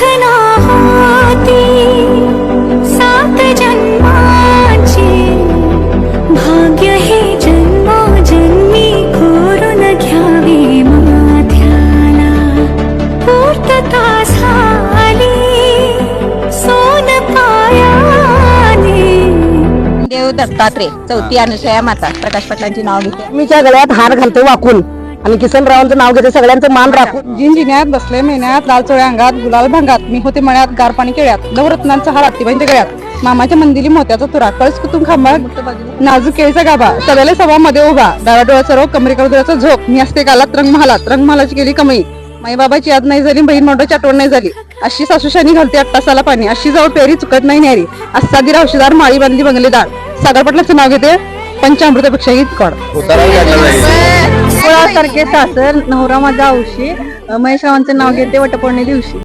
होती. सात जन्माची. भाग्य हे जन्मोजन्मी कोरून घ्यावे माथ्याला पूर्तता झाली. सोन पायाने. देव दत्तात्रय चौथी अनुसया माता प्रकाश पाटलांची नाव घेते. मीच्या गळ्यात हार घालते वाकून. आणि किसनरावांचं नाव घेते सगळ्यांचं मान राखून. जिंजिन्यात बसले महिन्यात लाल चोळ्या अंगात गुलाल भंगात मी होते मळ्यात गार पाणी केळ्यात नवरत्नांचा हार आत्तीबाईंच्या गळ्यात मामाच्या मंदिरी मोत्याचा तुरा कळस कुतुम खांबा नाजूक केळीचा गाभा सगळ्या सभामध्ये उभा डाव्या डोळ्याचा रोग कमरेकर झोप मी असते कालात रंगमहालात रंगमहालाची केली कमाई माई बाबाची याद नाही झाली बहीण मोठं आठवण नाही झाली अशी सासूशानी घालते अट्टासाला पाणी अशी जाऊ पेरी चुकत नाही न्यारी अस्सादी औषधार माळी बांधली बंगलेदार सागर पाटलाचं नाव घेते पंचामृतापेक्षाही कड सारखे सासर नवरा माझा औशी महेशरावांचं नाव घेते वटपौर्णे दिवशी.